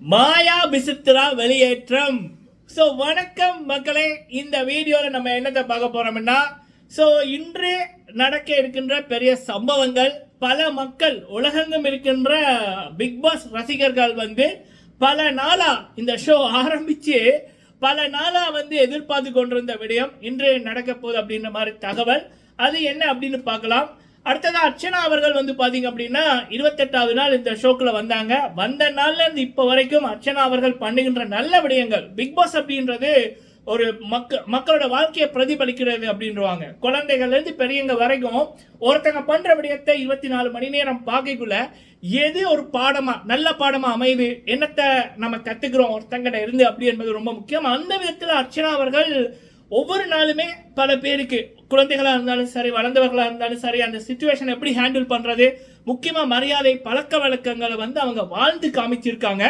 மாயா விசித்திரா வெளியேற்றம். ஸோ வணக்கம் மக்களே இந்த வீடியோவில் நம்ம என்னத்தை பார்க்க போகிறோம்னா ஸோ இன்று நடக்க இருக்கின்ற பெரிய சம்பவங்கள் பல மக்கள் உலகெங்கும் இருக்கின்ற பிக் பாஸ் ரசிகர்கள் வந்து பல நாளாக இந்த ஷோ ஆரம்பித்து பல நாளாக வந்து எதிர்பார்த்து கொண்டிருந்த விடயம் இன்று நடக்க போகுது அப்படின்ற மாதிரி தகவல். அது என்ன அப்படின்னு பார்க்கலாம். அடுத்ததாக அர்ச்சனா அவர்கள் வந்து பார்த்தீங்க அப்படின்னா இருபத்தெட்டாவது நாள் இந்த ஷோக்கில் வந்தாங்க. வந்த நாள்ல இருந்து இப்போ வரைக்கும் அர்ச்சனா அவர்கள் பண்ணுகின்ற நல்ல விடயங்கள் பிக் பாஸ் அப்படின்றது ஒரு மக்க மக்களோட வாழ்க்கையை பிரதிபலிக்கிறது அப்படின்றவாங்க குழந்தைகள்லேருந்து பெரியவங்க வரைக்கும் ஒருத்தங்க பண்ணுற விடயத்தை இருபத்தி நாலு மணி நேரம் பார்க்கக்குள்ள எது ஒரு பாடமாக நல்ல பாடமாக அமையுது என்னத்தை நம்ம கத்துக்கிறோம் ஒருத்தங்கிட்ட இருந்து அப்படி என்பது ரொம்ப முக்கியம். அந்த விதத்தில் அர்ச்சனா அவர்கள் ஒவ்வொரு நாளுமே பல பேருக்கு குழந்தைகளாக இருந்தாலும் சரி வளர்ந்தவர்களாக இருந்தாலும் சரி அந்த சுச்சுவேஷன் எப்படி ஹேண்டில் பண்ணுறது முக்கியமாக மரியாதை பழக்க வழக்கங்களை வந்து அவங்க வாழ்ந்து காமிச்சிருக்காங்க.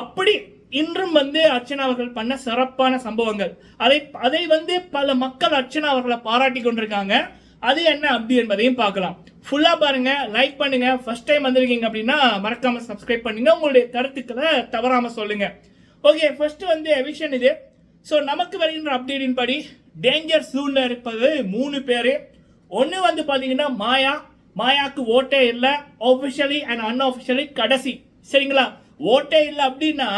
அப்படி இன்றும் வந்து அர்ச்சனா அவர்கள் பண்ண சிறப்பான சம்பவங்கள். அதை அதை வந்து பல மக்கள் அர்ச்சனா அவர்களை பாராட்டி கொண்டிருக்காங்க. அது என்ன அப்படி என்பதையும் பார்க்கலாம். ஃபுல்லாக பாருங்க லைக் பண்ணுங்க. ஃபர்ஸ்ட் டைம் வந்திருக்கீங்க அப்படின்னா மறக்காம சப்ஸ்கிரைப் பண்ணுங்க. உங்களுடைய கருத்துக்களை தவறாம சொல்லுங்க. ஓகே ஃபர்ஸ்ட் வந்து விஷன் இது. ஸோ நமக்கு வருகின்ற அப்டேட்டின் படி டேஞ்சர் ஜூனில் இருப்பது மூணு பேர். ஒன்று வந்து பார்த்தீங்கன்னா மாயா. மாயாக்கு ஓட்டே இல்லை. ஆஃபிஷியலி அண்ட் அன்ஆஃபிஷியலி கடைசி. சரிங்களா? ஓட்டே இல்லை அப்படின்னா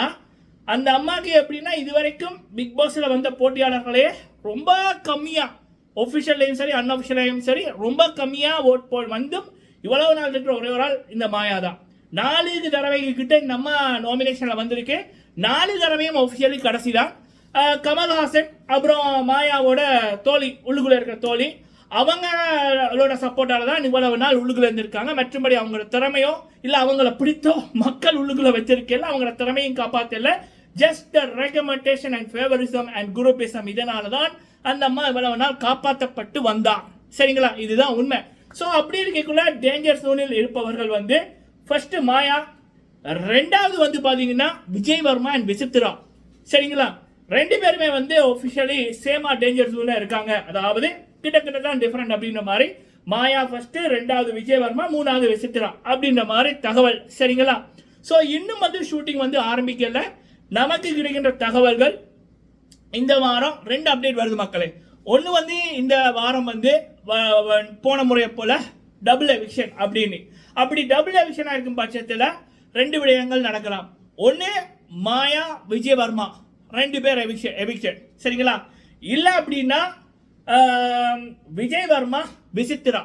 அந்த அம்மாவுக்கு எப்படின்னா இது வரைக்கும் பிக் பாஸில் வந்த போட்டியாளர்களே ரொம்ப கம்மியாக ஒஃபிஷியல்லையும் சரி அன்அஃபிஷியலையும் சரி ரொம்ப கம்மியாக ஓட் போ வந்தும் இவ்வளவு நாள் இருக்கிற ஒரே ஒரு ஆள் இந்த மாயா தான். நாலு தடவை கிட்ட இந்த அம்மா நாமினேஷனில் வந்திருக்கு. நாலு தடவையும் ஒஃபிஷியலி கடைசி தான். கமல்ஹாசன் அப்புறம் மாயாவோட தோழி உள்ளுக்குள்ளே இருக்கிற தோழி அவங்களோட சப்போர்ட்டால தான் இவ்வளவு நாள் உள்ளுக்குள்ள இருந்திருக்காங்க. மற்றபடி அவங்களோட திறமையோ இல்லை அவங்கள பிடித்தோ மக்கள் உள்ளுக்குள்ள வச்சிருக்கல அவங்களோட திறமையும் காப்பாத்தல. Just recommendation and favouritism and groupism இதனால தான் அந்த அம்மா இவ்வளவு நாள் காப்பாற்றப்பட்டு வந்தான் சரிங்களா? இதுதான் உண்மை. ஸோ அப்படி இருக்கக்குள்ள டேஞ்சர் சோனில் இருப்பவர்கள் வந்து ஃபர்ஸ்ட் மாயா ரெண்டாவது வந்து பார்த்தீங்கன்னா விஜய் வர்மா அண்ட் விசித்ரா சரிங்களா? ரெண்டு பேருமே வந்து ஒஃபிஷியலி சேமா டேஞ்சர் ஜோனில் இருக்காங்க. அதாவது கிட்டத்தட்ட தான் டிஃப்ரெண்ட் அப்படின்ற மாதிரி மாயா ஃபஸ்ட்டு ரெண்டாவது விஜயவர்மா மூணாவது விசித்ரா அப்படின்ற மாதிரி தகவல். சரிங்களா? ஸோ இன்னும் வந்து ஷூட்டிங் வந்து ஆரம்பிக்கல. நமக்கு கிடைக்கின்ற தகவல்கள் இந்த வாரம் ரெண்டு அப்டேட் வருது மக்களே. ஒன்று வந்து இந்த வாரம் வந்து வ- போன முறையை போல் டபுள் எவிக்ஷன் அப்படின்னு. அப்படி டபுள் எவிக்ஷனாக இருக்கும் பட்சத்தில் ரெண்டு விடயங்கள் நடக்கலாம். ஒன்று மாயா விஜயவர்மா. ரெண்டு பேர் எவிக்ஷன் எவிக்ஷன் சரிங்களா? இல்லை அப்படின்னா விஜய் வர்மா விசித்ரா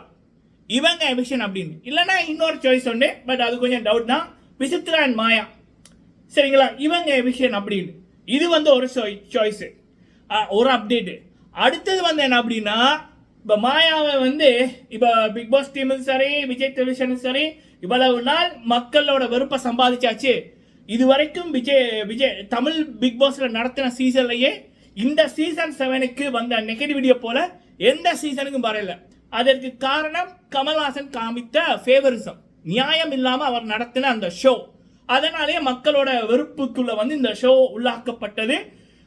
இவங்க எவிக்ஷன் அப்படின்னு. இல்லைன்னா இன்னொரு சாய்ஸ் ஒன்று பட் அது கொஞ்சம் டவுட் தான். விசித்ரா அண்ட் மாயா. சரிங்களா? இவங்க எவிக்ஷன் அப்படின்னு. இது வந்து ஒரு சாய்ஸ் ஒரு அப்டேட்டு அடுத்தது வந்து என்ன அப்படின்னா இப்போ மாயாவை வந்து இப்போ பிக் பாஸ் டீமும் சரி விஜய் டெலிவிஷனும் சரி இவ்வளவு நாள் மக்களோட வெறுப்பை சம்பாதிச்சாச்சு. இது வரைக்கும் விஜய் விஜய் தமிழ் பிக் பாஸ்ல நடத்தின சீசன்லயே இந்த சீசன் செவனுக்கு வந்த நெகட்டிவிட்டியை போல எந்த சீசனுக்கும் வரையில அதற்கு காரணம் கமல்ஹாசன் காமித்த ஃபேவரிசம் நியாயம் இல்லாம அவர் நடத்தின அந்த ஷோ அதனாலேயே மக்களோட வெறுப்புக்குள்ள வந்து இந்த ஷோ உள்ளாக்கப்பட்டது.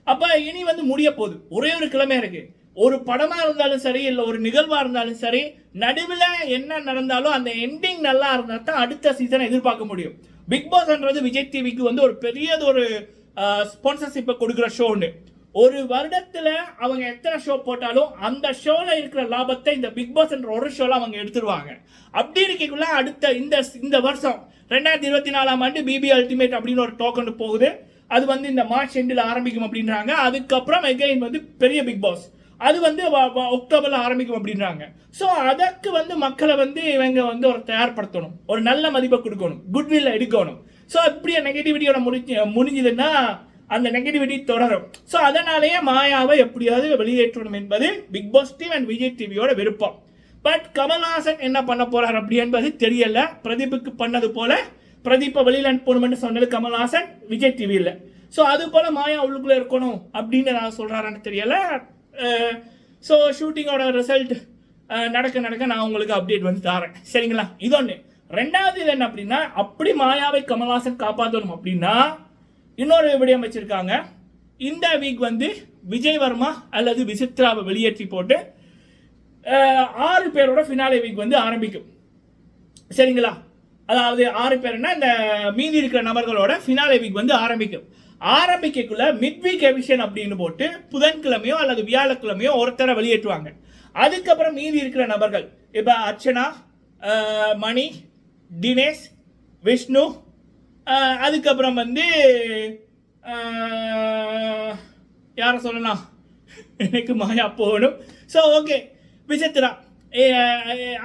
அப்ப இனி வந்து முடிய போகுது. ஒரே ஒரு கிழமை இருக்கு. ஒரு படமா இருந்தாலும் சரி இல்ல ஒரு நிகழ்வா இருந்தாலும் சரி நடுவில் என்ன நடந்தாலும் அந்த எண்டிங் நல்லா இருந்தா தான் அடுத்த சீசனை எதிர்பார்க்க முடியும். பிக் பாஸ்ன்றது விஜய் டிவிக்கு வந்து ஒரு பெரியது ஒரு ஸ்பான்சர்ஷிப்பை கொடுக்குற ஷோன்னு ஒரு வருடத்துல அவங்க எத்தனை ஷோ போட்டாலும் அந்த ஷோல இருக்கிற லாபத்தை இந்த பிக் பாஸ் என்ற ஒரு ஷோல அவங்க எடுத்துருவாங்க. அப்படி இருக்கக்குள்ள அடுத்த இந்த இந்த வருஷம் ரெண்டாயிரத்தி இருபத்தி நாலாம் ஆண்டு பிபி அல்டிமேட் அப்படின்னு ஒரு டோக்கன் போகுது. அது வந்து இந்த மார்ச் எண்டில் ஆரம்பிக்கும் அப்படின்றாங்க. அதுக்கப்புறம் எகைன் வந்து பெரிய பிக் பாஸ் அது வந்து வ- வ- ஆரம்பிக்கும் அப்படின்றாங்க. ஸோ அதற்கு வந்து மக்களை வந்து இவங்க வந்து ஒரு தயார்படுத்தணும் ஒரு நல்ல மதிப்பை கொடுக்கணும். குட்வில் எடுக்கணும். ஸோ இப்படியே நெகட்டிவிட்டியோட முடிஞ்சு முடிஞ்சதுன்னா அந்த நெகட்டிவிட்டி தொடரும். ஸோ அதனாலேயே மாயாவை எப்படியாவது வெளியேற்றணும் என்பது Bigg Boss team and Vijay டிவியோட விருப்பம். பட் கமல்ஹாசன் என்ன பண்ண போறார் அப்படி என்பது தெரியல. பிரதீப்புக்கு பண்ணது போல பிரதீப்பை வெளியில் அனுப்பணும்னு சொன்னது கமல்ஹாசன் விஜய் டிவியில் ஸோ அது போல மாயா உள்ளுக்குள்ள இருக்கணும் அப்படின்னு நான் சொல்றாரான்னு தெரியல. ஸோ ஷூட்டிங்கோட ரிசல்ட் நடக்க நடக்க நான் உங்களுக்கு அப்டேட் வந்து தரேன் சரிங்களா? இதொன்று ரெண்டாவது இது என்ன அப்படின்னா அப்படி மாயாவை கமல்ஹாசன் காப்பாற்றணும் அப்படின்னா இன்னொரு விடயம் வச்சுருக்காங்க இந்த வீக் வந்து விஜய் வர்மா அல்லது விசித்ராவை வெளியேற்றி போட்டு uh, ஆறு பேரோட ஃபினாலே வீக் வந்து ஆரம்பிக்கும். சரிங்களா? அதாவது ஆறு பேர்னா இந்த மீதி இருக்கிற நபர்களோட ஃபினாலே வீக் வந்து ஆரம்பிக்கும். ஆரம்பிக்கக்குள்ள மிட் வீக் எவிஷன் அப்படின்னு போட்டு புதன்கிழமையோ அல்லது வியாழக்கிழமையோ ஒருத்தரை வெளியேற்றுவாங்க. அதுக்கப்புறம் மீதி இருக்கிற நபர்கள் இப்போ அர்ச்சனா மணி தினேஷ் விஷ்ணு அதுக்கப்புறம் வந்து யாரை சொல்லலாம்? எனக்கு மாயா போகணும். ஸோ ஓகே விசித்ரா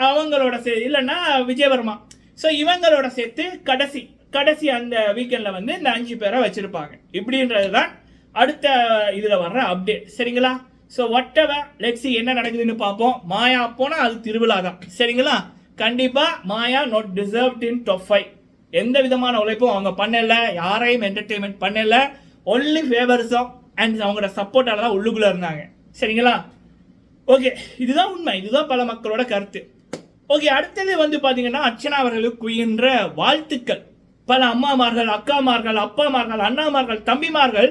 அவங்களோட சே இல்லைன்னா விஜயவர்மா. ஸோ இவங்களோட சேர்த்து கடைசி கடைசி அந்த வீக்கெண்டில் வந்து இந்த அஞ்சு பேரை வச்சுருப்பாங்க. இப்படின்றது தான் அடுத்த இதில் வர்ற அப்டேட் சரிங்களா? ஸோ ஒட்டவர் லெட்ஸி என்ன நடக்குதுன்னு பார்ப்போம். மாயா போனால் அது திருவிழா தான். சரிங்களா? கண்டிப்பாக Maya not deserved in top five எந்த விதமான உழைப்பும் அவங்க பண்ணல. யாரையும் என்டர்டெயின்மெண்ட் பண்ணல. ஒன்லி ஃபேவர்ஸும் அண்ட் அவங்களோட சப்போர்ட்டால தான் உள்ளுக்குள்ளே இருந்தாங்க. சரிங்களா? ஓகே இதுதான் உண்மை. இதுதான் பல மக்களோட கருத்து. ஓகே அடுத்தது வந்து பார்த்தீங்கன்னா அர்ச்சனா அவர்களுக்கு குயின்ற வாழ்த்துக்கள். பல அம்மாமார்கள் அக்காமார்கள் அப்பாமார்கள் அண்ணாமார்கள் தம்பிமார்கள்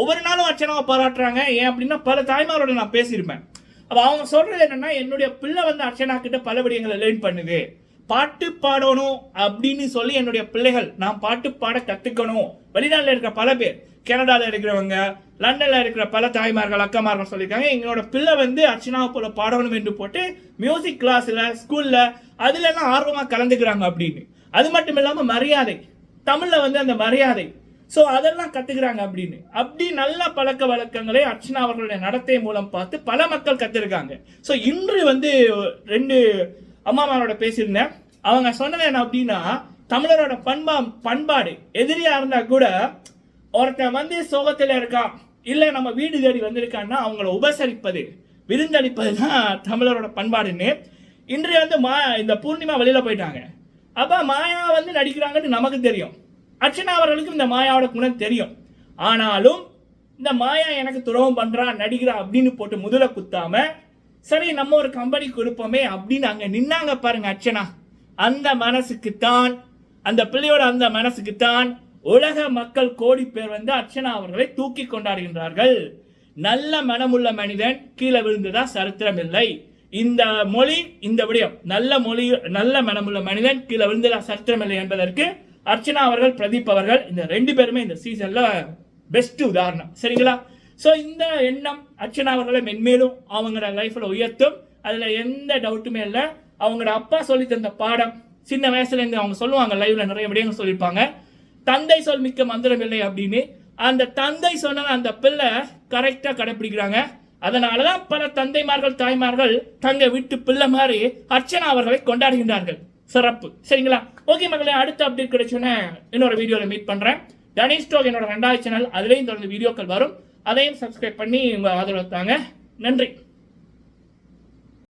ஒவ்வொரு நாளும் அர்ச்சனாவை பாராட்டுறாங்க. ஏன் அப்படின்னா பல தாய்மாரோட நான் பேசியிருப்பேன். அப்போ அவங்க சொல்கிறது என்னென்னா என்னுடைய பிள்ளை வந்து அர்ச்சனா கிட்ட பல விடயங்களை லேர்ன் பண்ணுது. பாட்டு பாடணும் அப்படின்னு சொல்லி என்னுடைய பிள்ளைகள் நான் பாட்டு பாட கற்றுக்கணும் வெளிநாட்டில் இருக்கிற பல பேர் கனடாவில் இருக்கிறவங்க லண்டனில் இருக்கிற பல தாய்மார்கள் அக்கமார்கள் சொல்லியிருக்காங்க. எங்களோட பிள்ளை வந்து அர்ச்சனாவை போல பாடணும் என்று போட்டு மியூசிக் கிளாஸில் ஸ்கூலில் அதுலலாம் எல்லாம் கலந்துக்கிறாங்க அப்படின்னு. அது மட்டும் இல்லாமல் மரியாதை. தமிழில் வந்து அந்த மரியாதை. ஸோ அதெல்லாம் கற்றுக்குறாங்க அப்படின்னு. அப்படி நல்ல பழக்க வழக்கங்களை அர்ச்சனா அவர்களுடைய நடத்தை மூலம் பார்த்து பல மக்கள் கற்றுருக்காங்க ஸோ இன்று வந்து ரெண்டு அம்மாமாரோட பேசியிருந்தேன். அவங்க சொன்னது என்ன அப்படின்னா தமிழரோட பண்பா பண்பாடு. எதிரியாக இருந்தால் கூட ஒருத்தன் வந்து சோகத்தில் இருக்கான் இல்லை நம்ம வீடு தேடி வந்திருக்கான்னா அவங்கள உபசரிப்பது விருந்தளிப்பது தான் தமிழரோட பண்பாடுன்னு. இன்று வந்து மா இந்த பூர்ணிமா வெளியில் போயிட்டாங்க. அப்போ மாயா வந்து நடிக்கிறாங்கன்னு நமக்கு தெரியும். அர்ச்சனா அவர்களுக்கு இந்த மாயாவோட குணம் தெரியும். ஆனாலும் இந்த மாயா எனக்கு துரோகம் பண்ணுறான் நடிக்கிறா அப்படின்னு போட்டு முதல குத்தாம சரி நம்ம ஒரு கம்பெனி கொடுப்போமே அப்படின்னு அங்கே நின்னாங்க பாருங்க அர்ச்சனா. அந்த மனசுக்கு தான் அந்த பிள்ளையோட அந்த மனசுக்கு தான் உலக மக்கள் கோடி பேர் வந்து அர்ச்சனா அவர்களை தூக்கி கொண்டாடுகின்றார்கள். நல்ல மனமுள்ள மனிதன் கீழே விழுந்ததா சரித்திரம் இல்லை. இந்த மொழி இந்த விடயம் நல்ல மொழி நல்ல மனமுள்ள மனிதன் கீழே விழுந்ததா சத்திரமில்லை என்பதற்கு அர்ச்சனா அவர்கள் பிரதீப் அவர்கள் இந்த ரெண்டு பேருமே இந்த சீசன்ல பெஸ்ட் உதாரணம். சரிங்களா? ஸோ இந்த எண்ணம் அர்ச்சனா அவர்களை மென்மேலும் அவங்களோட லைஃப்ல உயர்த்தும். அதுல எந்த டவுட்டுமே இல்லை. அவங்களோட அப்பா சொல்லி தந்த பாடம் சின்ன வயசுல இருந்து அவங்க சொல்லுவாங்க லைவ்ல நிறைய விடயங்கள் சொல்லியிருப்பாங்க. தந்தை சொல் மிக்க மந்திரம் இல்லை அப்படின்னு. அந்த தந்தை சொன்ன அந்த பிள்ளை கரெக்டாக கடைப்பிடிக்கிறாங்க. அதனால தான் பல தந்தைமார்கள் தாய்மார்கள் தங்க வீட்டு பிள்ளை மாதிரி அர்ச்சனா அவர்களை கொண்டாடுகின்றார்கள். சிறப்பு. சரிங்களா? ஓகே மகளே அடுத்த அப்டேட் கிடைச்சோன்னே இன்னொரு வீடியோவில் மீட் பண்ணுறேன் தனிஷ் ஸ்டோக் என்னோட ரெண்டாவது சேனல் அதுலேயும் தொடர்ந்து வீடியோக்கள் வரும். அதையும் சப்ஸ்கிரைப் பண்ணி உங்கள் ஆதரவு தாங்க. நன்றி.